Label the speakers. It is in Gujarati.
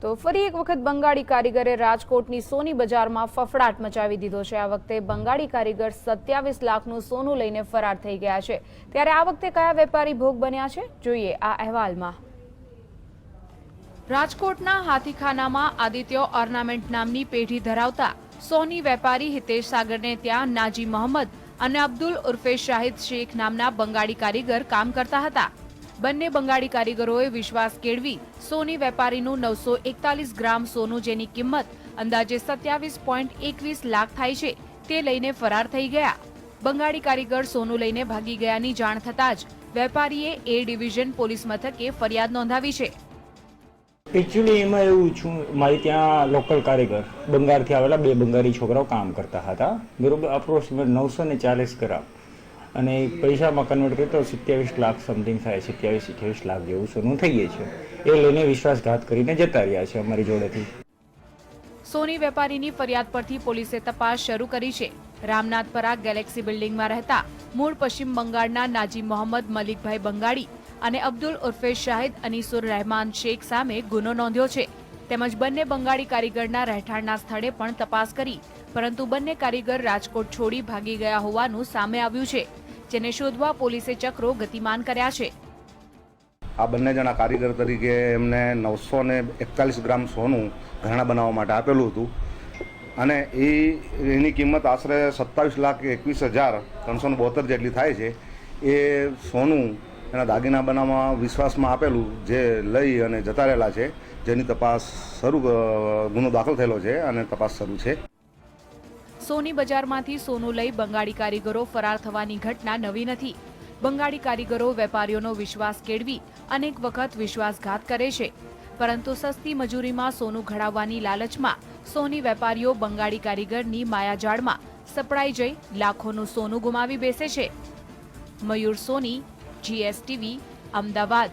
Speaker 1: તો ફરી એક વખત બંગાળી કારીગરે રાજકોટની સોની બજારમાં ફફડાટ મચાવી દીધો છે. આ વખતે બંગાળી કારીગર સત્યાવીસ લાખનું સોનું લઈને ફરાર થઈ ગયા છે. ત્યારે આ વખતે કયા વેપારી ભોગ બન્યા છે? જોઈએ આ અહેવાલમાં. રાજકોટના હાથીખાનામાં આદિત્ય ઓર્નામેન્ટ નામની પેઢી ધરાવતા સોની વેપારી હિતેશ સાગરને ત્યાં નાજી મોહમ્મદ અને અબ્દુલ ઉર્ફે શાહિદ શેખ નામના બંગાળી કારીગર કામ કરતા હતા. બંને બંગાળી કારીગરોએ વિશ્વાસ કેળવી. સોની વેપારીનું નવસો એકતાલીસ ગ્રામ સોનું જેની કિંમત અંદાજે સત્યાવીસ પોઈન્ટ એકવીસ લાખ થાય છે, તે લઈને ફરાર થઈ ગયા. બંગાળી કારીગર સોનું લઈને ભાગી ગયાની જાણ થતાં જ વેપારીએ એ ડિવિઝન પોલીસ મથકે ફરિયાદ નોંધાવી છે.
Speaker 2: એકચ્યુઅલી એમાં એવું છું, મારી ત્યાં લોકલ કારીગર, બંગાળથી આવેલા બે બંગાળી છોકરાઓ કામ કરતા હતા. બરોબર અપ્રોક્સિમેટ નવસો ને ચાલીસ ગ્રામ. અને પૈસામાં કન્વર્ટ કરીએ તો સિત્યાવીસ લાખ સમથિંગ થાય, સિત્યાવીસ, અઠ્યાવીસ લાખ જેવું સોનું થઈ ગયું છે. એ લઈને વિશ્વાસઘાત કરીને જતા રહ્યા છે અમારી જોડેથી.
Speaker 1: સોની વેપારીની ફરિયાદ પરથી પોલીસે તપાસ શરૂ કરી છે. રામનાથપરા ગેલેક્સી બિલ્ડિંગમાં રહેતા મૂળ પશ્ચિમ બંગાળના નાજી મોહમ્મદ મલિકભાઈ બંગાળી અને અબ્દુલ ઉર્ફે શાહિદ અનીસુર રહેમાન શેખ સામે ગુનો નોંધ્યો છે. તેમજ બંને બંગાળી કારીગરના રહેઠાણના સ્થળે પણ તપાસ કરી, પરંતુ બંને કારીગર રાજકોટ છોડી ભાગી ગયા હોવાનું સામે આવ્યું છે. જેને શોધવા પોલીસે ચક્રો ગતિમાન કર્યા છે.
Speaker 3: આ બંને જણા કારીગર તરીકે એમને નવસો ને એકતાલીસ ગ્રામ સોનું ઘરેણા બનાવવા માટે આપેલું હતું. અને એ, એની કિંમત આશરે સત્તાવીસ લાખ એકવીસ હજાર ત્રણસો ને બોતેર જેટલી થાય છે. એ સોનું એના દાગીના બનાવવા વિશ્વાસમાં આપેલું જે લઈ અને જતા રહેલા છે, જેની તપાસ શરૂ ગુનો દાખલ થયેલો છે અને તપાસ શરૂ છે.
Speaker 1: સોની બજારમાંથી સોનું લઈ બંગાળી કારીગરો ફરાર થવાની ઘટના નવી નથી. બંગાળી કારીગરો વેપારીઓનો વિશ્વાસ કેળવી અનેક વખત વિશ્વાસઘાત કરે છે. પરંતુ સસ્તી મજૂરીમાં સોનું ઘડાવવાની લાલચમાં સોની વેપારીઓ બંગાળી કારીગરની માયાજાળમાં સપડાઈ જઈ લાખોનું સોનું ગુમાવી બેસે છે. મયુર સોની જીએસટીવી અમદાવાદ.